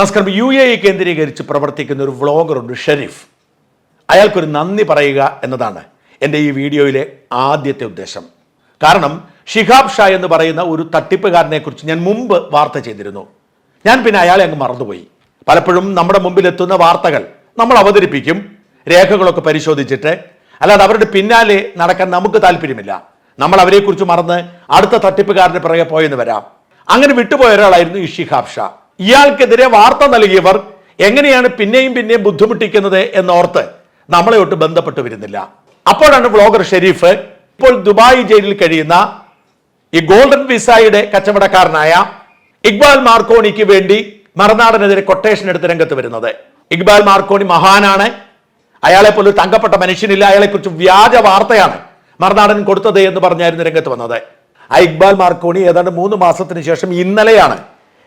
നമസ്കാരം. U A കേന്ദ്രീകരിച്ച് പ്രവർത്തിക്കുന്ന ഒരു വ്ളോഗറുണ്ട് ഷെരീഫ്. അയാൾക്കൊരു നന്ദി പറയുക എന്നതാണ് എന്റെ ഈ വീഡിയോയിലെ ആദ്യത്തെ ഉദ്ദേശം. കാരണം ഷിഹാബ് ഷാ എന്ന് പറയുന്ന ഒരു തട്ടിപ്പുകാരനെ കുറിച്ച് ഞാൻ മുമ്പ് വാർത്ത ചെയ്തിരുന്നു. ഞാൻ പിന്നെ അയാളെ അങ്ങ് മറന്നുപോയി. പലപ്പോഴും നമ്മുടെ മുമ്പിൽ എത്തുന്ന വാർത്തകൾ നമ്മൾ അവതരിപ്പിക്കും രേഖകളൊക്കെ പരിശോധിച്ചിട്ട്. അല്ലാതെ അവരുടെ പിന്നാലെ നടക്കാൻ നമുക്ക് താല്പര്യമില്ല. നമ്മൾ അവരെക്കുറിച്ച് മറന്ന് അടുത്ത തട്ടിപ്പുകാരന്റെ പിറകെ പോയെന്ന് വരാം. അങ്ങനെ വിട്ടുപോയ ഒരാളായിരുന്നു ഈ ഷിഹാബ് ഷാ. ഇയാൾക്കെതിരെ വാർത്ത നൽകിയവർ എങ്ങനെയാണ് പിന്നെയും പിന്നെയും ബുദ്ധിമുട്ടിക്കുന്നത് എന്നോർത്ത് നമ്മളെ ഒട്ട് ബന്ധപ്പെട്ട് വരുന്നില്ല. അപ്പോഴാണ് വ്ളോഗർ ഷെരീഫ് ഇപ്പോൾ ദുബായ് ജയിലിൽ കഴിയുന്ന ഈ ഗോൾഡൻ വിസയുടെ കച്ചവടക്കാരനായ ഇക്ബാൽ മാർക്കോണിക്ക് വേണ്ടി മറുനാടനെതിരെ കൊട്ടേഷൻ എടുത്ത് രംഗത്ത് വരുന്നത്. ഇക്ബാൽ മാർക്കോണി മഹാനാണ്. അയാളെ പോലെ തങ്കപ്പെട്ട മനുഷ്യനില്ല. അയാളെ കുറിച്ച് വ്യാജ വാർത്തയാണ് മറുനാടൻ കൊടുത്തത് എന്ന് പറഞ്ഞായിരുന്നു രംഗത്ത് വന്നത്. ആ ഇക്ബാൽ മാർക്കോണി ഏതാണ്ട് മൂന്ന് മാസത്തിന് ശേഷം ഇന്നലെയാണ്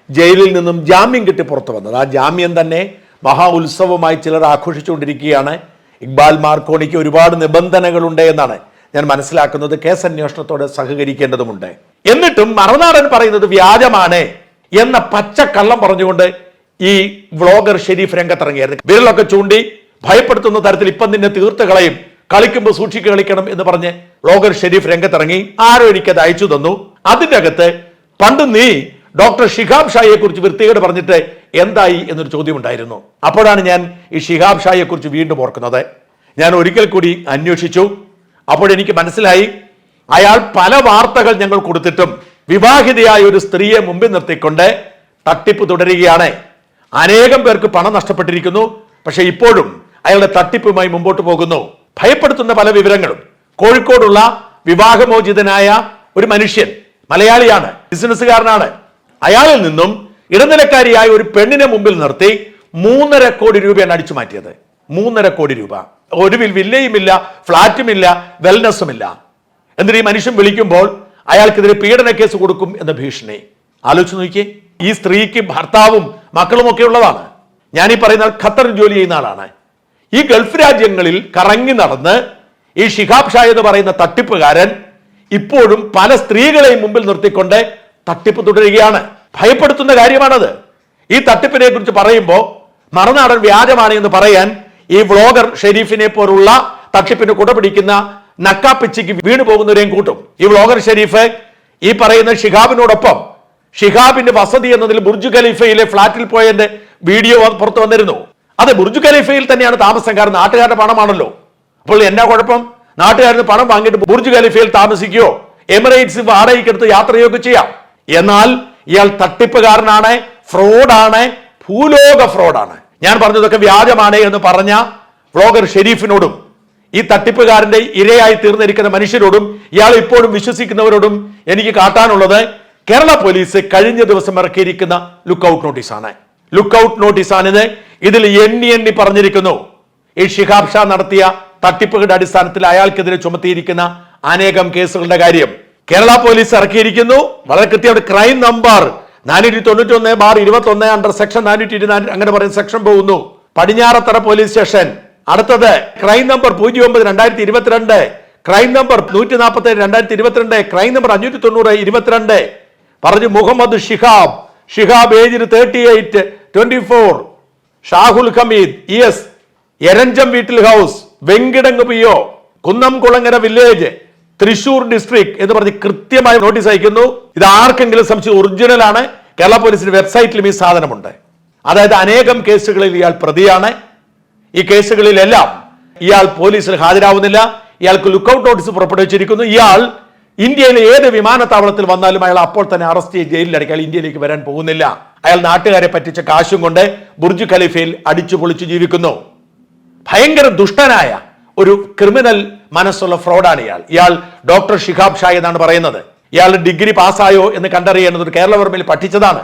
ജയിലിൽ നിന്നും ജാമ്യം കിട്ടി പുറത്തു വന്നത്. ആ ജാമ്യം തന്നെ മഹാ ഉത്സവമായി ചിലർ ആഘോഷിച്ചുകൊണ്ടിരിക്കുകയാണ്. ഇക്ബാൽ മാർക്കോണിക്ക് ഒരുപാട് നിബന്ധനകളുണ്ട് എന്നാണ് ഞാൻ മനസ്സിലാക്കുന്നത്. കേസ് അന്വേഷണത്തോടെ സഹകരിക്കേണ്ടതുമുണ്ട്. എന്നിട്ടും മറുനാടൻ പറയുന്നത് വ്യാജമാണ് എന്ന പച്ചക്കള്ളം പറഞ്ഞുകൊണ്ട് ഈ വ്ളോഗർ ഷെരീഫ് രംഗത്തിറങ്ങിയായിരുന്നു. വിരലൊക്കെ ചൂണ്ടി ഭയപ്പെടുത്തുന്ന തരത്തിൽ ഇപ്പം നിന്നെ തീർത്ത് കളയും കളിക്കുമ്പോൾ സൂക്ഷിച്ച് കളിക്കണം എന്ന് പറഞ്ഞ് വ്ളോഗർ ഷെരീഫ് രംഗത്തിറങ്ങി. ആരോ എനിക്കത് അയച്ചു തന്നു. അതിന്റെ അകത്ത് പണ്ട് നീ ഡോക്ടർ ഷിഹാബ് ഷായെ കുറിച്ച് വൃത്തികേട് പറഞ്ഞിട്ട് എന്തായി എന്നൊരു ചോദ്യം ഉണ്ടായിരുന്നു അപ്പോഴാണ് ഞാൻ ഈ ഷിഹാബ് ഷായെ കുറിച്ച് വീണ്ടും ഓർക്കുന്നത്. ഞാൻ ഒരിക്കൽ കൂടി അന്വേഷിച്ചു. അപ്പോഴെനിക്ക് മനസ്സിലായി. അയാൾ പല വാർത്തകൾ ഞങ്ങൾ കൊടുത്തിട്ടും വിവാഹിതയായ ഒരു സ്ത്രീയെ മുമ്പിൽ നിർത്തിക്കൊണ്ട് തട്ടിപ്പ് തുടരുകയാണ്. അനേകം പേർക്ക് പണം നഷ്ടപ്പെട്ടിരിക്കുന്നു. പക്ഷേ ഇപ്പോഴും അയാളുടെ തട്ടിപ്പുമായി മുമ്പോട്ട് പോകുന്നു. ഭയപ്പെടുത്തുന്ന പല വിവരങ്ങളും. കോഴിക്കോടുള്ള വിവാഹമോചിതനായ ഒരു മനുഷ്യൻ മലയാളിയാണ് ബിസിനസ്സുകാരനാണ്. അയാളിൽ നിന്നും ഇടനിലക്കാരിയായ ഒരു പെണ്ണിനെ മുമ്പിൽ നിർത്തി മൂന്നര കോടി രൂപയാണ് അടിച്ചു മാറ്റിയത്. മൂന്നര കോടി രൂപ. ഒടുവിൽ വില്ലയുമില്ല ഫ്ലാറ്റുമില്ല വെൽനെസ്സുമില്ല എന്നിട്ട് ഈ മനുഷ്യൻ വിളിക്കുമ്പോൾ അയാൾക്കെതിരെ പീഡന കേസ് കൊടുക്കും എന്ന ഭീഷണി. ആലോചിച്ച് നോക്കിയേ. ഈ സ്ത്രീക്ക് ഭർത്താവും മക്കളും ഒക്കെ ഉള്ളതാണ്. ഞാൻ ഈ പറയുന്ന ഖത്തറിൽ ജോലി ചെയ്യുന്ന ആളാണ്. ഈ ഗൾഫ് രാജ്യങ്ങളിൽ കറങ്ങി നടന്ന് ഈ ഷിഹാബ് ഷാ എന്ന് പറയുന്ന തട്ടിപ്പുകാരൻ ഇപ്പോഴും പല സ്ത്രീകളെയും മുമ്പിൽ നിർത്തിക്കൊണ്ട് തട്ടിപ്പ് തുടരുകയാണ്. ഭയപ്പെടുത്തുന്ന കാര്യമാണത്. ഈ തട്ടിപ്പിനെ കുറിച്ച് പറയുമ്പോൾ മറുനാടൻ വ്യാജമാണ് എന്ന് പറയാൻ ഈ വ്ളോഗർ ഷെരീഫിനെ പോലുള്ള തട്ടിപ്പിന് കുടപിടിക്കുന്ന നക്കാപ്പിച്ചിക്ക് വീണു പോകുന്നവരെയും കൂട്ടും. ഈ വ്ളോഗർ ഷെരീഫ് ഈ പറയുന്ന ഷിഹാബിനോടൊപ്പം ഷിഹാബിന്റെ വസതി എന്നതിൽ ബുർജ് ഖലീഫയിലെ ഫ്ളാറ്റിൽ പോയതിന്റെ വീഡിയോ പുറത്തു വന്നിരുന്നു. അതെ ബുർജ് ഖലീഫയിൽ തന്നെയാണ് താമസം കാരണം നാട്ടുകാരുടെ പണമാണല്ലോ. അപ്പോൾ എന്നാ കുഴപ്പം? നാട്ടുകാരുടെ പണം വാങ്ങിയിട്ട് ബുർജ് ഖലീഫയിൽ താമസിക്കുകയോ എമിറേറ്റ്സ് വാടകയ്ക്കെടുത്ത് യാത്രയൊക്കെ ചെയ്യാം. എന്നാൽ ഇയാൾ തട്ടിപ്പുകാരനാണ് ഫ്രോഡാണ് ഭൂലോക ഫ്രോഡാണ്. ഞാൻ പറഞ്ഞതൊക്കെ വ്യാജമാണ് എന്ന് പറഞ്ഞ വ്ളോഗർ ഷെരീഫിനോടും ഈ തട്ടിപ്പുകാരന്റെ ഇരയായി തീർന്നിരിക്കുന്ന മനുഷ്യരോടും ഇയാൾ ഇപ്പോഴും വിശ്വസിക്കുന്നവരോടും എനിക്ക് കാട്ടാനുള്ളത് കേരള പോലീസ് കഴിഞ്ഞ ദിവസം ഇറക്കിയിരിക്കുന്ന ലുക്ക് ഔട്ട് നോട്ടീസാണ്. ലുക്കൌട്ട് നോട്ടീസാണിത്. ഇതിൽ എണ്ണി എണ്ണി പറഞ്ഞിരിക്കുന്നു. ഈ ഷിഹാബ് ഷാ നടത്തിയ തട്ടിപ്പുകളുടെ അടിസ്ഥാനത്തിൽ അയാൾക്കെതിരെ ചുമത്തിയിരിക്കുന്ന അനേകം കേസുകളുടെ കാര്യം. കേരള പോലീസ് ഇറക്കിയിരിക്കുന്നു. വളരെ കൃത്യമായിട്ട് ക്രൈം നമ്പർ നാനൂറ്റി തൊണ്ണൂറ്റി ഒന്ന് ബാർ ഇരുപത്തി ഒന്ന് അണ്ടർ സെക്ഷൻ നാനൂറ്റി ഇരുപത്തി അങ്ങനെ പറയുന്ന സെക്ഷൻ പോകുന്നു. പടിഞ്ഞാറത്തറ പോലീസ് സ്റ്റേഷൻ അടുത്തത് ക്രൈം നമ്പർ പൂജ്യം ഒമ്പത് രണ്ടായിരത്തി ഇരുപത്തിരണ്ട് ക്രൈം നമ്പർ നൂറ്റി നാൽപ്പത്തി ഏഴ് രണ്ടായിരത്തി ഇരുപത്തിരണ്ട്. ക്രൈം നമ്പർ അഞ്ഞൂറ്റി തൊണ്ണൂറ് ഇരുപത്തിരണ്ട് പറഞ്ഞു Muhammad Shihab. Shihab ഏജിന് thirty eight twenty four Shahul Hameed S Eranjam വീട്ടിൽ house Venkitangu PO Kunnamkulangara village Thrissur district എന്ന് പറഞ്ഞ് കൃത്യമായി നോട്ടീസ് അയക്കുന്നു. ഇത് ആർക്കെങ്കിലും സംശയം ഒറിജിനൽ ആണ്. കേരള പോലീസിന്റെ വെബ്സൈറ്റിലും ഈ സാധനമുണ്ട്. അതായത് അനേകം കേസുകളിൽ ഇയാൾ പ്രതിയാണ്. ഈ കേസുകളിലെല്ലാം ഇയാൾ പോലീസിൽ ഹാജരാവുന്നില്ല. ഇയാൾക്ക് ലുക്കൌട്ട് നോട്ടീസ് പുറപ്പെടുവിച്ചിരിക്കുന്നു. ഇയാൾ ഇന്ത്യയിലെ ഏത് വിമാനത്താവളത്തിൽ വന്നാലും അയാൾ അപ്പോൾ തന്നെ അറസ്റ്റ് ചെയ്ത് ജയിലിലടക്കി. അയാൾ ഇന്ത്യയിലേക്ക് വരാൻ പോകുന്നില്ല. അയാൾ നാട്ടുകാരെ പറ്റിച്ച കാശും കൊണ്ട് ബുർജ് ഖലീഫയിൽ അടിച്ചു പൊളിച്ചു ജീവിക്കുന്നു. ഭയങ്കര ദുഷ്ടനായ ഒരു ക്രിമിനൽ മനസ്സുള്ള ഫ്രോഡാണ് ഇയാൾ. ഇയാൾ ഡോക്ടർ ഷിഹാബ് ഷാ എന്നാണ് പറയുന്നത്. ഇയാൾ ഡിഗ്രി പാസ്സായോ എന്ന് കണ്ടറിയേണ്ടത് ഒരു കേരളവർമ്മയിൽ പഠിച്ചതാണ്.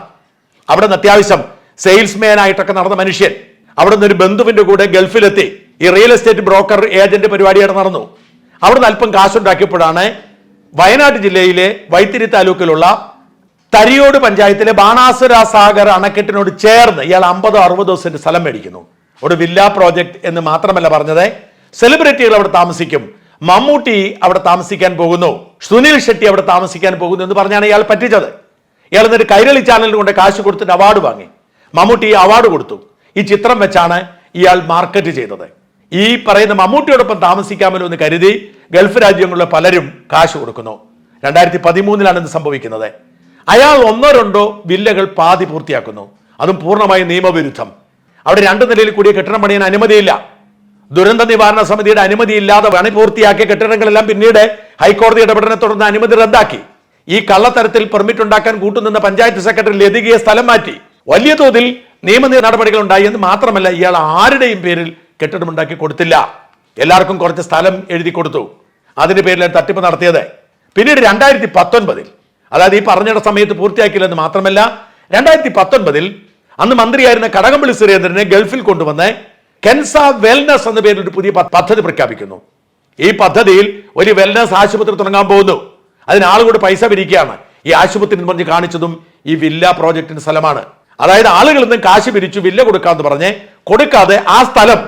അവിടെ നിന്ന് അത്യാവശ്യം സെയിൽസ്മാൻ ആയിട്ടൊക്കെ നടന്ന മനുഷ്യൻ. അവിടെ നിന്ന് ഒരു ബന്ധുവിന്റെ കൂടെ ഗൾഫിലെത്തി. ഈ റിയൽ എസ്റ്റേറ്റ് ബ്രോക്കർ ഏജന്റ് പരിപാടിയായിട്ട് നടന്നു. അവിടെ നിന്ന് അല്പം കാശുണ്ടാക്കിയപ്പോഴാണ് വയനാട് ജില്ലയിലെ വൈത്തിരി താലൂക്കിലുള്ള തരിയോട് പഞ്ചായത്തിലെ ബാണാസുര സാഗർ അണക്കെട്ടിനോട് ചേർന്ന് ഇയാൾ അമ്പതോ അറുപതോ സെന്റ് സ്ഥലം മേടിക്കുന്നു. ഒരു വില്ല പ്രോജക്ട് എന്ന് മാത്രമല്ല പറഞ്ഞത്. സെലിബ്രിറ്റികൾ അവിടെ താമസിക്കും. മമ്മൂട്ടി അവിടെ താമസിക്കാൻ പോകുന്നു. സുനിൽ ഷെട്ടി അവിടെ താമസിക്കാൻ പോകുന്നു എന്ന് പറഞ്ഞാണ് ഇയാൾ പറ്റിച്ചത്. ഇയാൾ എന്നിട്ട് കൈരളി ചാനലിന് കൊണ്ട് കാശ് കൊടുത്തിട്ട് അവാർഡ് വാങ്ങി. മമ്മൂട്ടി അവാർഡ് കൊടുത്തു. ഈ ചിത്രം വെച്ചാണ് ഇയാൾ മാർക്കറ്റ് ചെയ്തത്. ഈ പറയുന്ന മമ്മൂട്ടിയോടൊപ്പം താമസിക്കാമല്ലോ എന്ന് കരുതി ഗൾഫ് രാജ്യങ്ങളിലെ പലരും കാശ് കൊടുക്കുന്നു. രണ്ടായിരത്തി പതിമൂന്നിലാണ് ഇത് സംഭവിക്കുന്നത്. അയാൾ ഒന്നോ രണ്ടോ വില്ലകൾ പാതി പൂർത്തിയാക്കുന്നു. അതും പൂർണമായും നിയമവിരുദ്ധം. അവിടെ രണ്ട് നിലയിൽ കൂടിയ കെട്ടിടം പണിയാൻ അനുമതിയില്ല. ദുരന്ത നിവാരണ സമിതിയുടെ അനുമതിയില്ലാതെ പണി പൂർത്തിയാക്കിയ കെട്ടിടങ്ങളെല്ലാം പിന്നീട് ഹൈക്കോടതി ഇടപെടലിനെ തുടർന്ന് അനുമതി റദ്ദാക്കി. ഈ കള്ളത്തരത്തിൽ പെർമിറ്റ് ഉണ്ടാക്കാൻ കൂട്ടുനിന്ന പഞ്ചായത്ത് സെക്രട്ടറി ലതികയെ സ്ഥലം മാറ്റി. വലിയ തോതിൽ നിയമ നടപടികൾ ഉണ്ടായി എന്ന് മാത്രമല്ല ഇയാൾ ആരുടെയും പേരിൽ കെട്ടിടമുണ്ടാക്കി കൊടുത്തില്ല. എല്ലാവർക്കും കുറച്ച് സ്ഥലം എഴുതി കൊടുത്തു. അതിന്റെ പേരിൽ തട്ടിപ്പ് നടത്തിയത്. പിന്നീട് രണ്ടായിരത്തി പത്തൊൻപതിൽ അതായത് ഈ പറഞ്ഞയുടെ സമയത്ത് പൂർത്തിയാക്കിയില്ലെന്ന് മാത്രമല്ല രണ്ടായിരത്തി പത്തൊൻപതിൽ അന്ന് മന്ത്രിയായിരുന്ന കടകംപള്ളി സുരേന്ദ്രനെ ഗൾഫിൽ കൊണ്ടുവന്ന് കെൻസ വെൽനസ് എന്ന പേരിൽ ഒരു പുതിയ പദ്ധതി പ്രഖ്യാപിക്കുന്നു. ഈ പദ്ധതിയിൽ ഒരു വെൽനസ് ആശുപത്രി തുടങ്ങാൻ പോകുന്നു. അതിന് ആളുകൂടെ പൈസ പിരിക്കുകയാണ്. ഈ ആശുപത്രി എന്ന് പറഞ്ഞ് കാണിച്ചതും ഈ വില്ല പ്രോജക്റ്റിന്റെ സ്ഥലമാണ്. അതായത് ആളുകൾ നിന്ന് കാശ് പിരിച്ചു വില്ല കൊടുക്കാന്ന് പറഞ്ഞ് കൊടുക്കാതെ ആ സ്ഥലം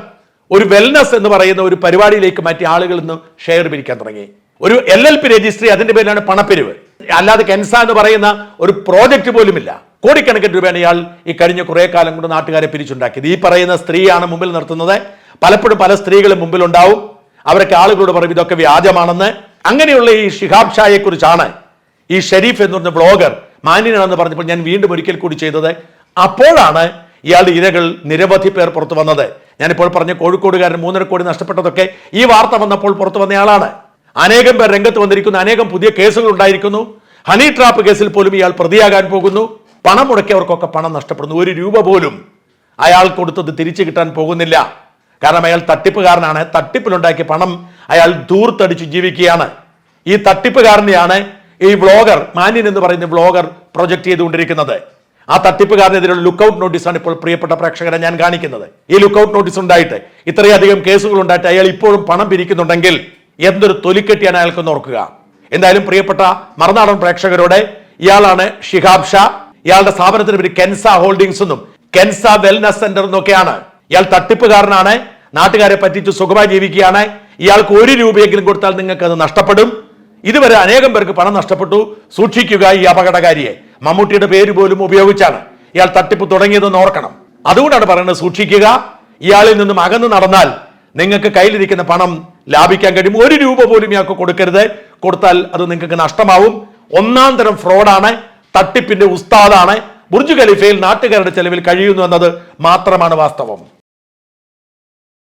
ഒരു വെൽനസ് എന്ന് പറയുന്ന ഒരു പരിപാടിയിലേക്ക് മാറ്റി ആളുകളിൽ നിന്ന് ഷെയർ പിരിക്കാൻ തുടങ്ങി. ഒരു എൽ എൽ പി രജിസ്ട്രി അതിന്റെ പേരിലാണ് പണപ്പിരിവ്. അല്ലാതെ കെൻസ എന്ന് പറയുന്ന ഒരു പ്രോജക്റ്റ് പോലുമില്ല. കോടിക്കണക്കിന് രൂപയാണ് ഇയാൾ ഈ കഴിഞ്ഞ കുറേ കാലം കൊണ്ട് നാട്ടുകാരെ പിരിച്ചുണ്ടാക്കിയത്. ഈ പറയുന്ന സ്ത്രീയാണ് മുമ്പിൽ നിർത്തുന്നത്. പലപ്പോഴും പല സ്ത്രീകളും മുമ്പിൽ ഉണ്ടാവും അവരൊക്കെ ആളുകളോട് പറയും ഇതൊക്കെ വ്യാജമാണെന്ന്. അങ്ങനെയുള്ള ഈ ഷിഹാബ് ഷായെ കുറിച്ചാണ് ഈ ഷെരീഫ് എന്ന് പറഞ്ഞ ബ്ലോഗർ മാന്യനാണെന്ന് പറഞ്ഞപ്പോൾ ഞാൻ വീണ്ടും ഒരിക്കൽ കൂടി ചെയ്തത്. അപ്പോഴാണ് ഇയാളുടെ ഇരകൾ നിരവധി പേർ പുറത്തു വന്നത്. ഞാനിപ്പോൾ പറഞ്ഞ കോഴിക്കോടുകാരൻ മൂന്നര കോടി നഷ്ടപ്പെട്ടതൊക്കെ ഈ വാർത്ത വന്നപ്പോൾ പുറത്തു വന്നയാളാണ്. അനേകം പേർ രംഗത്ത് വന്നിരിക്കുന്നു അനേകം പുതിയ കേസുകൾ ഉണ്ടായിരിക്കുന്നു. ഹണി ട്രാപ്പ് കേസിൽ പോലും ഇയാൾ പ്രതിയാകാൻ പോകുന്നു. പണം മുടക്കിയവർക്കൊക്കെ പണം നഷ്ടപ്പെടുന്നു. ഒരു രൂപ പോലും അയാൾ കൊടുത്തത് തിരിച്ചു കിട്ടാൻ പോകുന്നില്ല. കാരണം അയാൾ തട്ടിപ്പുകാരനാണ്. തട്ടിപ്പിലുണ്ടാക്കിയ പണം അയാൾ ദൂർത്തടിച്ച് ജീവിക്കുകയാണ്. ഈ തട്ടിപ്പുകാരനെയാണ് ഈ വ്ളോഗർ മാന്യൻ എന്ന് പറയുന്ന വ്ളോഗർ പ്രൊജക്ട് ചെയ്തുകൊണ്ടിരിക്കുന്നത്. ആ തട്ടിപ്പുകാരനെതിരെയുള്ള ലുക്കൌട്ട് നോട്ടീസാണ് ഇപ്പോൾ പ്രിയപ്പെട്ട പ്രേക്ഷകരെ ഞാൻ കാണിക്കുന്നത്. ഈ ലുക്കൌട്ട് നോട്ടീസ് ഉണ്ടായിട്ട് ഇത്രയധികം കേസുകൾ ഉണ്ടായിട്ട് അയാൾ ഇപ്പോഴും പണം പിരിക്കുന്നുണ്ടെങ്കിൽ എന്തൊരു തൊലിക്കെട്ടിയാണ് അയാൾക്കെന്ന് ഓർക്കുക. എന്തായാലും പ്രിയപ്പെട്ട മറുനാടൻ പ്രേക്ഷകരോടെ ഇയാളാണ് ഷിഹാബ് ഷാ. ഇയാളുടെ സ്ഥാപനത്തിന് പേര് കെൻസ ഹോൾഡിംഗ്സ് എന്നും കെൻസ വെൽനസ് സെന്റർ എന്നൊക്കെയാണ് ഇയാൾ തട്ടിപ്പുകാരനാണ് നാട്ടുകാരെ പറ്റിച്ച് സുഖമായി ജീവിക്കുകയാണ്. ഇയാൾക്ക് ഒരു രൂപയെങ്കിലും കൊടുത്താൽ നിങ്ങൾക്ക് അത് നഷ്ടപ്പെടും. ഇതുവരെ അനേകം പേർക്ക് പണം നഷ്ടപ്പെട്ടു. സൂക്ഷിക്കുക ഈ അപകടകാരിയെ. മമ്മൂട്ടിയുടെ പേര് പോലും ഉപയോഗിച്ചാണ് ഇയാൾ തട്ടിപ്പ് തുടങ്ങിയതെന്ന് ഓർക്കണം. അതുകൊണ്ടാണ് പറയുന്നത് സൂക്ഷിക്കുക. ഇയാളിൽ നിന്നും അകന്നു നടന്നാൽ നിങ്ങൾക്ക് കയ്യിലിരിക്കുന്ന പണം ലാഭിക്കാൻ കഴിയും ഒരു രൂപ പോലും ഇയാൾക്ക് കൊടുക്കരുത്. കൊടുത്താൽ അത് നിങ്ങൾക്ക് നഷ്ടമാവും. ഒന്നാം തരം ഫ്രോഡാണ്. തട്ടിപ്പിന്റെ ഉസ്താദാണ്. ബുർജ് ഖലീഫയിൽ നാട്ടുകാരുടെ ചെലവിൽ കഴിയുന്നു എന്നത് മാത്രമാണ് വാസ്തവം.